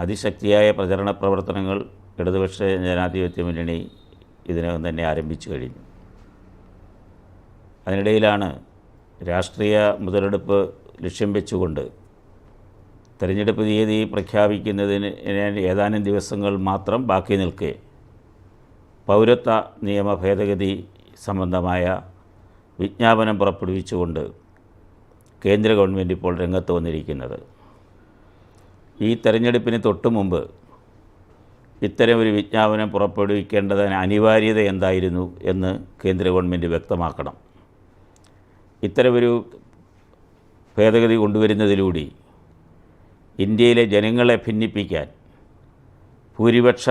അതിശക്തിയായ പ്രചരണ പ്രവർത്തനങ്ങൾ ഇടതുപക്ഷ ജനാധിപത്യ മുന്നണി ഇതിനകം തന്നെ ആരംഭിച്ചു കഴിഞ്ഞു. അതിനിടയിലാണ് രാഷ്ട്രീയ മുതലെടുപ്പ് ലക്ഷ്യം വെച്ചുകൊണ്ട് തെരഞ്ഞെടുപ്പ് തീയതി പ്രഖ്യാപിക്കുന്നതിന് ഏതാനും ദിവസങ്ങൾ മാത്രം ബാക്കി നിൽക്കെ പൗരത്വ നിയമ ഭേദഗതി സംബന്ധമായ വിജ്ഞാപനം പുറപ്പെടുവിച്ചുകൊണ്ട് കേന്ദ്ര ഗവൺമെന്റ് ഇപ്പോൾ രംഗത്ത് വന്നിരിക്കുന്നത്. ഈ തെരഞ്ഞെടുപ്പിന് തൊട്ടു മുമ്പ് ഇത്തരം ഒരു വിജ്ഞാപനം പുറപ്പെടുവിക്കേണ്ടതിന് അനിവാര്യത എന്തായിരുന്നു എന്ന് കേന്ദ്ര ഗവൺമെന്റ് വ്യക്തമാക്കണം. ഇത്തരമൊരു ഭേദഗതി കൊണ്ടുവരുന്നതിലൂടെ ഇന്ത്യയിലെ ജനങ്ങളെ ഭിന്നിപ്പിക്കാൻ ഭൂരിപക്ഷ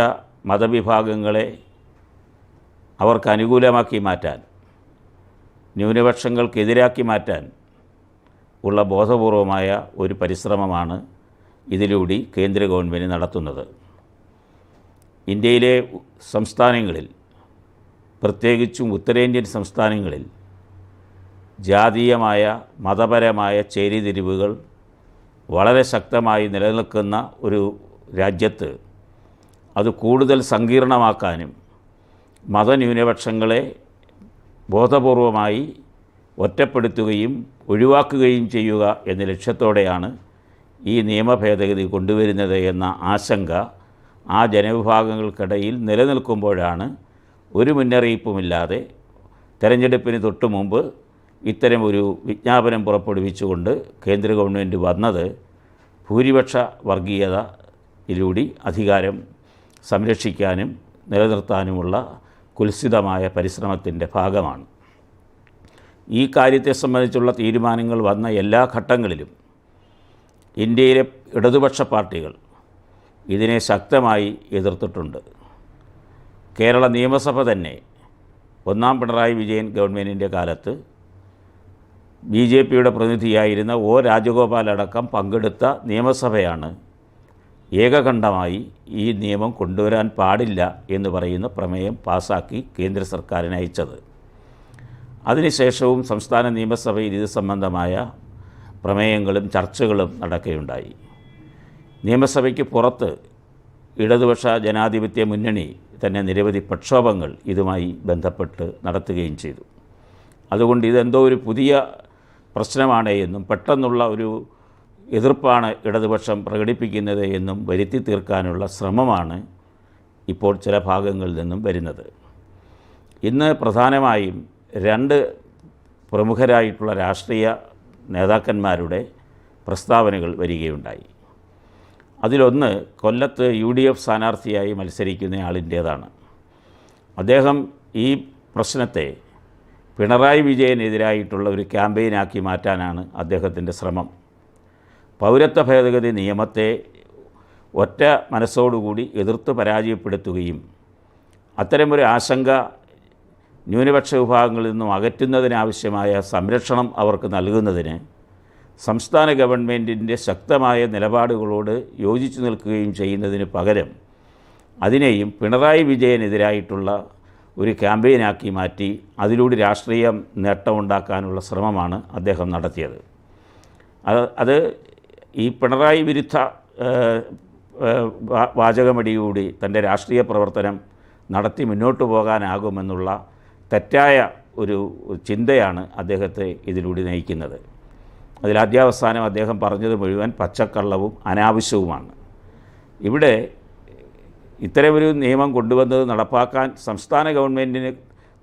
മതവിഭാഗങ്ങളെ അവർക്ക് അനുകൂലമാക്കി മാറ്റാൻ ന്യൂനപക്ഷങ്ങൾക്കെതിരാക്കി മാറ്റാൻ ഉള്ള ബോധപൂർവമായ ഒരു പരിശ്രമമാണ് ഇതിലൂടെ കേന്ദ്ര ഗവൺമെന്റ് നടത്തുന്നത്. ഇന്ത്യയിലെ സംസ്ഥാനങ്ങളിൽ പ്രത്യേകിച്ചും ഉത്തരേന്ത്യൻ സംസ്ഥാനങ്ങളിൽ ജാതീയമായ മതപരമായ ചേരിതിരിവുകൾ വളരെ ശക്തമായി നിലനിൽക്കുന്ന ഒരു രാജ്യത്ത് അത് കൂടുതൽ സങ്കീർണമാക്കാനും മതന്യൂനപക്ഷങ്ങളെ ബോധപൂർവമായി ഒറ്റപ്പെടുത്തുകയും ഒഴിവാക്കുകയും ചെയ്യുക എന്ന ലക്ഷ്യത്തോടെയാണ് ഈ നിയമ ഭേദഗതി കൊണ്ടുവരുന്നത് എന്ന ആശങ്ക ആ ജനവിഭാഗങ്ങൾക്കിടയിൽ നിലനിൽക്കുമ്പോഴാണ് ഒരു മുന്നറിയിപ്പുമില്ലാതെ തെരഞ്ഞെടുപ്പിന് തൊട്ടു മുമ്പ് ഇത്തരം ഒരു വിജ്ഞാപനം പുറപ്പെടുവിച്ചുകൊണ്ട് കേന്ദ്ര ഗവൺമെന്റ് വന്നത് ഭൂരിപക്ഷ വർഗീയതയിലൂടെ അധികാരം സംരക്ഷിക്കാനും നിലനിർത്താനുമുള്ള കുൽസിതമായ പരിശ്രമത്തിന്റെ ഭാഗമാണ്. ഈ കാര്യത്തെ സംബന്ധിച്ചുള്ള തീരുമാനങ്ങൾ വന്ന എല്ലാ ഘട്ടങ്ങളിലും ഇന്ത്യയിലെ ഇടതുപക്ഷ പാർട്ടികൾ ഇതിനെ ശക്തമായി എതിർത്തിട്ടുണ്ട്. കേരള നിയമസഭ തന്നെ ഒന്നാം പിണറായി വിജയൻ ഗവൺമെന്റിന്റെ കാലത്ത് ബി ജെ പിയുടെ പ്രതിനിധിയായിരുന്ന ഒ രാജഗോപാൽ അടക്കം പങ്കെടുത്ത നിയമസഭയാണ് ഏകകണ്ഠമായി ഈ നിയമം കൊണ്ടുവരാൻ പാടില്ല എന്ന് പറയുന്ന പ്രമേയം പാസാക്കി കേന്ദ്ര സർക്കാരിന് അയച്ചത്. അതിനുശേഷവും സംസ്ഥാന നിയമസഭയിൽ ഇത് സംബന്ധമായ പ്രമേയങ്ങളും ചർച്ചകളും നടക്കുകയുണ്ടായി. നിയമസഭയ്ക്ക് പുറത്ത് ഇടതുപക്ഷ ജനാധിപത്യ മുന്നണി തന്നെ നിരവധി പ്രക്ഷോഭങ്ങൾ ഇതുമായി ബന്ധപ്പെട്ട് നടത്തുകയും ചെയ്തു. അതുകൊണ്ട് ഇതെന്തോ ഒരു പുതിയ പ്രശ്നമാണ് എന്നും പെട്ടെന്നുള്ള ഒരു എതിർപ്പാണ് ഇടതുപക്ഷം പ്രകടിപ്പിക്കുന്നത് എന്നും വരുത്തി തീർക്കാനുള്ള ശ്രമമാണ് ഇപ്പോൾ ചില ഭാഗങ്ങളിൽ നിന്നും വരുന്നത്. ഇന്ന് പ്രധാനമായും രണ്ട് പ്രമുഖരായിട്ടുള്ള രാഷ്ട്രീയ നേതാക്കന്മാരുടെ പ്രസ്താവനകൾ വരികയുണ്ടായി. അതിലൊന്ന് കൊല്ലത്ത് യു ഡി എഫ് സ്ഥാനാർത്ഥിയായി മത്സരിക്കുന്ന ആളിന്റേതാണ് അദ്ദേഹം ഈ പ്രശ്നത്തെ പിണറായി വിജയനെതിരായിട്ടുള്ള ഒരു ക്യാമ്പയിനാക്കി മാറ്റാനാണ് അദ്ദേഹത്തിന്റെ ശ്രമം. പൗരത്വ ഭേദഗതി നിയമത്തെ ഒറ്റ മനസ്സോടുകൂടി എതിർത്ത് പരാജയപ്പെടുത്തുകയും അത്തരമൊരു ആശങ്ക ന്യൂനപക്ഷ വിഭാഗങ്ങളിൽ നിന്നും അകറ്റുന്നതിനാവശ്യമായ സംരക്ഷണം അവർക്ക് നൽകുന്നതിന് സംസ്ഥാന ഗവൺമെന്റിന്റെ ശക്തമായ നിലപാടുകളോട് യോജിച്ചു നിൽക്കുകയും ചെയ്യുന്നതിന് പകരം അതിനെയും പിണറായി വിജയനെതിരായിട്ടുള്ള ഒരു ക്യാമ്പയിനാക്കി മാറ്റി അതിലൂടെ രാഷ്ട്രീയം നേട്ടമുണ്ടാക്കാനുള്ള ശ്രമമാണ് അദ്ദേഹം നടത്തിയത്. അത് അത് ഈ പിണറായി വിരുദ്ധ വാചകമടിയോടി തന്റെ രാഷ്ട്രീയ പ്രവർത്തനം നടത്തി മുന്നോട്ട് പോകാനാകുമെന്നുള്ള തെറ്റായ ഒരു ചിന്തയാണ് അദ്ദേഹത്തെ ഇതിലൂടെ നയിക്കുന്നത്. അതിലാദ്യാവസാനം അദ്ദേഹം പറഞ്ഞത് മുഴുവൻ പച്ചക്കള്ളവും അനാവശ്യവുമാണ്. ഇവിടെ ഇത്തരമൊരു നിയമം കൊണ്ടുവന്നത് നടപ്പാക്കാൻ സംസ്ഥാന ഗവൺമെന്റിന്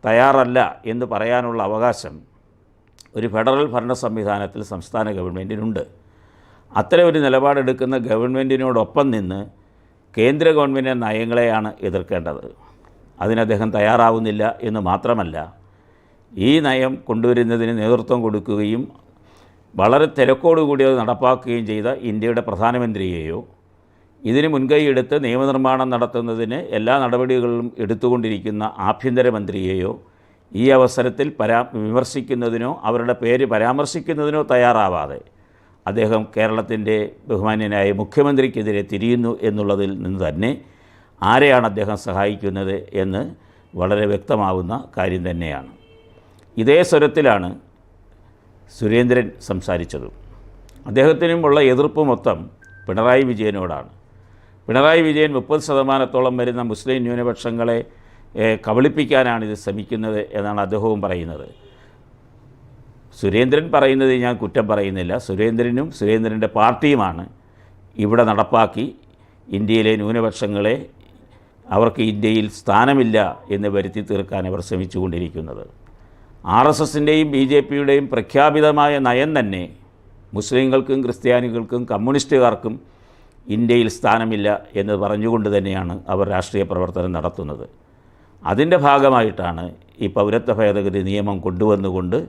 തയ്യാറല്ല എന്ന് പറയാനുള്ള അവകാശം ഒരു ഫെഡറൽ ഭരണ സംവിധാനത്തിൽ സംസ്ഥാന ഗവൺമെന്റിനുണ്ട് അത്തരം ഒരു നിലപാടെടുക്കുന്ന ഗവൺമെന്റിനോടൊപ്പം നിന്ന് കേന്ദ്ര ഗവൺമെന്റിന്റെ നയങ്ങളെയാണ് എതിർക്കേണ്ടത്. അതിന് അദ്ദേഹം തയ്യാറാവുന്നില്ല എന്ന് മാത്രമല്ല ഈ നയം കൊണ്ടുവരുന്നതിന് നേതൃത്വം കൊടുക്കുകയും വളരെ തിരക്കോടുകൂടി അത് നടപ്പാക്കുകയും ചെയ്ത ഇന്ത്യയുടെ പ്രധാനമന്ത്രിയെയോ ഇതിന് മുൻകൈയെടുത്ത് നിയമനിർമ്മാണം നടത്തുന്നതിന് എല്ലാ നടപടികളും എടുത്തുകൊണ്ടിരിക്കുന്ന ആഭ്യന്തരമന്ത്രിയെയോ ഈ അവസരത്തിൽ പരാ വിമർശിക്കുന്നതിനോ അവരുടെ പേര് പരാമർശിക്കുന്നതിനോ തയ്യാറാവാതെ അദ്ദേഹം കേരളത്തിന്റെ ബഹുമാന്യനായ മുഖ്യമന്ത്രിക്കെതിരെ തിരിയുന്നു എന്നുള്ളതിൽ നിന്ന് തന്നെ ആരെയാണ് അദ്ദേഹം സഹായിക്കുന്നത് എന്ന് വളരെ വ്യക്തമാവുന്ന കാര്യം തന്നെയാണ്. ഇതേ സ്വരത്തിലാണ് സുരേന്ദ്രൻ സംസാരിച്ചതും. അദ്ദേഹത്തിനുമുള്ള എതിർപ്പ് മൊത്തം പിണറായി വിജയനോടാണ്. പിണറായി വിജയൻ മുപ്പത് ശതമാനത്തോളം വരുന്ന മുസ്ലിം ന്യൂനപക്ഷങ്ങളെ കബളിപ്പിക്കാനാണ് ഇത് ശ്രമിക്കുന്നത് എന്നാണ് അദ്ദേഹവും പറയുന്നത്. സുരേന്ദ്രൻ പറയുന്നത് ഞാൻ കുറ്റം പറയുന്നില്ല. സുരേന്ദ്രനും സുരേന്ദ്രന്റെ പാർട്ടിയുമാണ് ഇവിടെ നടപ്പാക്കി ഇന്ത്യയിലെ ന്യൂനപക്ഷങ്ങളെ അവർക്ക് ഇന്ത്യയിൽ സ്ഥാനമില്ല എന്ന് വരുത്തി തീർക്കാൻ അവർ ശ്രമിച്ചുകൊണ്ടിരിക്കുന്നത്. ആർ എസ് എസിന്റെയും ബി ജെ പിയുടെയും പ്രഖ്യാപിതമായ നയം തന്നെ മുസ്ലിങ്ങൾക്കും ക്രിസ്ത്യാനികൾക്കും കമ്മ്യൂണിസ്റ്റുകാർക്കും ഇന്ത്യയിൽ സ്ഥാനമില്ല എന്ന് പറഞ്ഞുകൊണ്ട് തന്നെയാണ് അവർ രാഷ്ട്രീയ പ്രവർത്തനം നടത്തുന്നത്. അതിന്റെ ഭാഗമായിട്ടാണ് ഈ പൗരത്വ ഭേദഗതി നിയമം കൊണ്ടുവന്നുകൊണ്ട്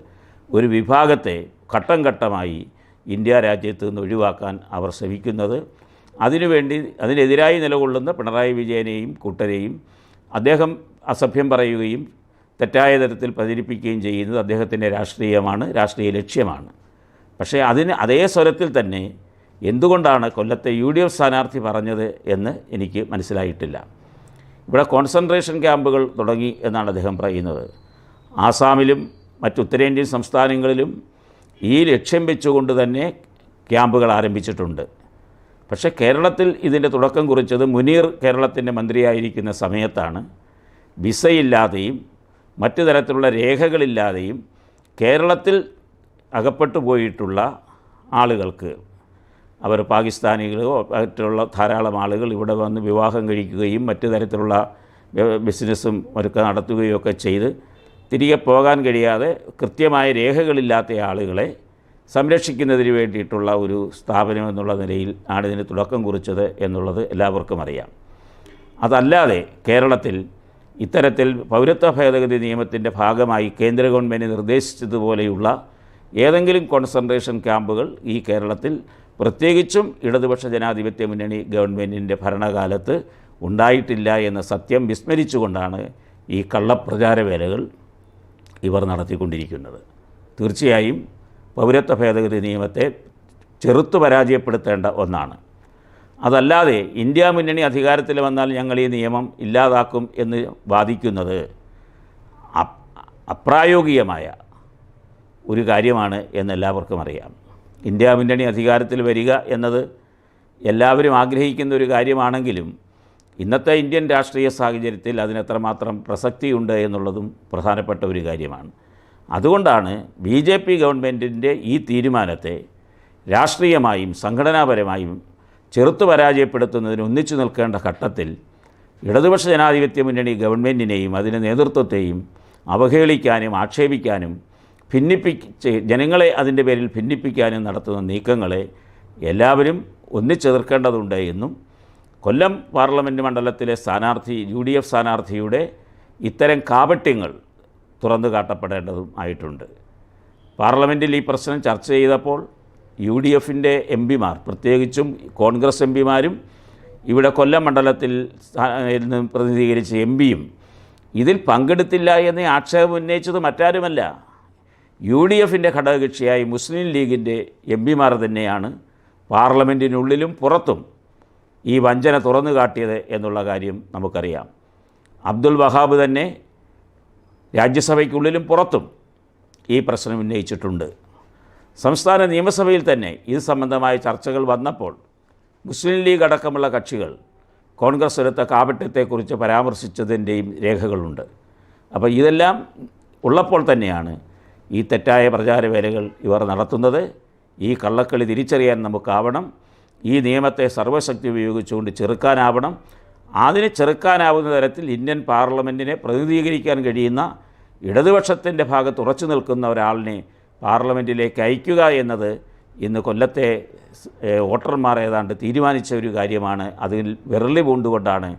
ഒരു വിഭാഗത്തെ ഘട്ടം ഘട്ടമായി ഇന്ത്യ രാജ്യത്ത് നിന്ന് ഒഴിവാക്കാൻ അവർ ശ്രമിക്കുന്നത്. അതിനുവേണ്ടി അതിനെതിരായി നിലകൊള്ളുന്ന പിണറായി വിജയനെയും കൂട്ടരെയും അദ്ദേഹം അസഭ്യം പറയുകയും തെറ്റായ തരത്തിൽ പ്രചരിപ്പിക്കുകയും ചെയ്യുന്നത് അദ്ദേഹത്തിന്റെ രാഷ്ട്രീയമാണ് രാഷ്ട്രീയ ലക്ഷ്യമാണ്. പക്ഷേ അതിന് അതേ സ്വരത്തിൽ തന്നെ എന്തുകൊണ്ടാണ് കൊല്ലത്തെ യു ഡി എഫ് സ്ഥാനാർത്ഥി പറഞ്ഞത് എന്ന് എനിക്ക് മനസ്സിലായിട്ടില്ല. ഇവിടെ കോൺസെൻട്രേഷൻ ക്യാമ്പുകൾ തുടങ്ങി എന്നാണ് അദ്ദേഹം പറയുന്നത്. ആസാമിലും മറ്റ് ഉത്തരേന്ത്യൻ സംസ്ഥാനങ്ങളിലും ഈ ലക്ഷ്യം വെച്ചുകൊണ്ട് തന്നെ ക്യാമ്പുകൾ ആരംഭിച്ചിട്ടുണ്ട്. പക്ഷേ കേരളത്തിൽ ഇതിന്റെ തുടക്കം കുറിച്ചത് മുനീർ കേരളത്തിന്റെ മന്ത്രിയായിരിക്കുന്ന സമയത്താണ്. വിസയില്ലാതെയും മറ്റു തരത്തിലുള്ള രേഖകളില്ലാതെയും കേരളത്തിൽ അകപ്പെട്ടു പോയിട്ടുള്ള ആളുകൾക്ക് അവർ പാകിസ്ഥാനികളോ മറ്റുള്ള ധാരാളം ആളുകൾ ഇവിടെ വന്ന് വിവാഹം കഴിക്കുകയും മറ്റു തരത്തിലുള്ള ബിസിനസ്സും ഒക്കെ നടത്തുകയും ഒക്കെ ചെയ്ത് തിരികെ പോകാൻ കഴിയാതെ കൃത്യമായ രേഖകളില്ലാത്ത ആളുകളെ സംരക്ഷിക്കുന്നതിന് വേണ്ടിയിട്ടുള്ള ഒരു സ്ഥാപനം എന്നുള്ള നിലയിൽ ആണ് ഇതിന് തുടക്കം കുറിച്ചത് എന്നുള്ളത് എല്ലാവർക്കും അറിയാം. അതല്ലാതെ കേരളത്തിൽ ഇത്തരത്തിൽ പൗരത്വ ഭേദഗതി നിയമത്തിന്റെ ഭാഗമായി കേന്ദ്ര ഗവൺമെന്റ് നിർദ്ദേശിച്ചതുപോലെയുള്ള ഏതെങ്കിലും കോൺസെൻട്രേഷൻ ക്യാമ്പുകൾ ഈ കേരളത്തിൽ പ്രത്യേകിച്ചും ഇടതുപക്ഷ ജനാധിപത്യ മുന്നണി ഗവൺമെന്റിന്റെ ഭരണകാലത്ത് ഉണ്ടായിട്ടില്ല എന്ന സത്യം വിസ്മരിച്ചുകൊണ്ടാണ് ഈ കള്ളപ്രചാര വേലകൾ ഇവർ നടത്തിക്കൊണ്ടിരിക്കുന്നത്. തീർച്ചയായും പൗരത്വ ഭേദഗതി നിയമത്തെ ചെറുത്തു പരാജയപ്പെടുത്തേണ്ട ഒന്നാണ്. അതല്ലാതെ ഇന്ത്യ മുന്നണി അധികാരത്തിൽ വന്നാൽ ഞങ്ങൾ ഈ നിയമം ഇല്ലാതാക്കും എന്ന് വാദിക്കുന്നത് അപ്- അപ്രായോഗികമായ ഒരു കാര്യമാണ് എന്നെല്ലാവർക്കും അറിയാം. ഇന്ത്യ മുന്നണി അധികാരത്തിൽ വരിക എന്നത് എല്ലാവരും ആഗ്രഹിക്കുന്ന ഒരു കാര്യമാണെങ്കിലും ഇന്നത്തെ ഇന്ത്യൻ രാഷ്ട്രീയ സാഹചര്യത്തിൽ അതിനെത്രമാത്രം പ്രസക്തിയുണ്ട് എന്നുള്ളതും പ്രധാനപ്പെട്ട ഒരു കാര്യമാണ്. അതുകൊണ്ടാണ് ബി ജെ പി ഗവൺമെന്റിന്റെ ഈ തീരുമാനത്തെ രാഷ്ട്രീയമായും സംഘടനാപരമായും ചെറുത്തു പരാജയപ്പെടുത്തുന്നതിന് ഒന്നിച്ചു നിൽക്കേണ്ട ഘട്ടത്തിൽ ഇടതുപക്ഷ ജനാധിപത്യ മുന്നണി ഗവൺമെന്റിനെയും അതിന്റെ നേതൃത്വത്തെയും അവഹേളിക്കാനും ആക്ഷേപിക്കാനും ഭിന്നിപ്പിച്ച് ജനങ്ങളെ അതിന്റെ പേരിൽ ഭിന്നിപ്പിക്കാനും നടത്തുന്ന നീക്കങ്ങളെ എല്ലാവരും ഒന്നിച്ചെതിർക്കേണ്ടതുണ്ട് എന്നും കൊല്ലം പാർലമെന്റ് മണ്ഡലത്തിലെ സ്ഥാനാർത്ഥി യു ഡി എഫ് സ്ഥാനാർത്ഥിയുടെ ഇത്തരം കാപട്യങ്ങൾ തുറന്നു കാട്ടപ്പെടേണ്ടതും ആയിട്ടുണ്ട്. പാർലമെന്റിൽ ഈ പ്രശ്നം ചർച്ച ചെയ്തപ്പോൾ യു ഡി എഫിന്റെ എം പിമാർ പ്രത്യേകിച്ചും കോൺഗ്രസ് എം പിമാരും ഇവിടെ കൊല്ലം മണ്ഡലത്തിൽ നിന്ന് പ്രതിനിധീകരിച്ച എം പിയും ഇതിൽ പങ്കെടുത്തില്ല എന്ന് ആക്ഷേപം ഉന്നയിച്ചത് മറ്റാരുമല്ല. യു ഡി എഫിന്റെ ഘടകകക്ഷിയായി മുസ്ലിം ലീഗിന്റെ എം പിമാർ തന്നെയാണ് പാർലമെന്റിനുള്ളിലും പുറത്തും ഈ വഞ്ചന തുറന്നു കാട്ടിയത് എന്നുള്ള കാര്യം നമുക്കറിയാം. അബ്ദുൽ വഹാബ് തന്നെ രാജ്യസഭയ്ക്കുള്ളിലും പുറത്തും ഈ പ്രശ്നം ഉന്നയിച്ചിട്ടുണ്ട്. സംസ്ഥാന നിയമസഭയിൽ തന്നെ ഇത് സംബന്ധമായ ചർച്ചകൾ വന്നപ്പോൾ മുസ്ലിം ലീഗ് അടക്കമുള്ള കക്ഷികൾ കോൺഗ്രസ് എടുത്ത കാപട്യത്തെക്കുറിച്ച് പരാമർശിച്ചതിന്റെയും രേഖകളുണ്ട്. അപ്പോൾ ഇതെല്ലാം ഉള്ളപ്പോൾ തന്നെയാണ് ഈ തെറ്റായ പ്രചാരവേലകൾ ഇവർ നടത്തുന്നത്. ഈ കള്ളക്കളി തിരിച്ചറിയാൻ നമുക്കാവണം. ഈ നിയമത്തെ സർവശക്തി ഉപയോഗിച്ചുകൊണ്ട് ചെറുക്കാനാവണം. അതിനെ ചെറുക്കാനാവുന്ന തരത്തിൽ ഇന്ത്യൻ പാർലമെന്റിനെ പ്രതിനിധീകരിക്കാൻ കഴിയുന്ന ഇടതുപക്ഷത്തിന്റെ ഭാഗത്ത് ഉറച്ചു നിൽക്കുന്ന ഒരാളിനെ പാർലമെന്റിലേക്ക് അയക്കുക എന്നത് ഇന്ന് കൊല്ലത്തെ വോട്ടർമാർ ഏതാണ്ട് തീരുമാനിച്ച ഒരു കാര്യമാണ്. അതിൽ വിരളി പൂണ്ടുകൊണ്ടാണ്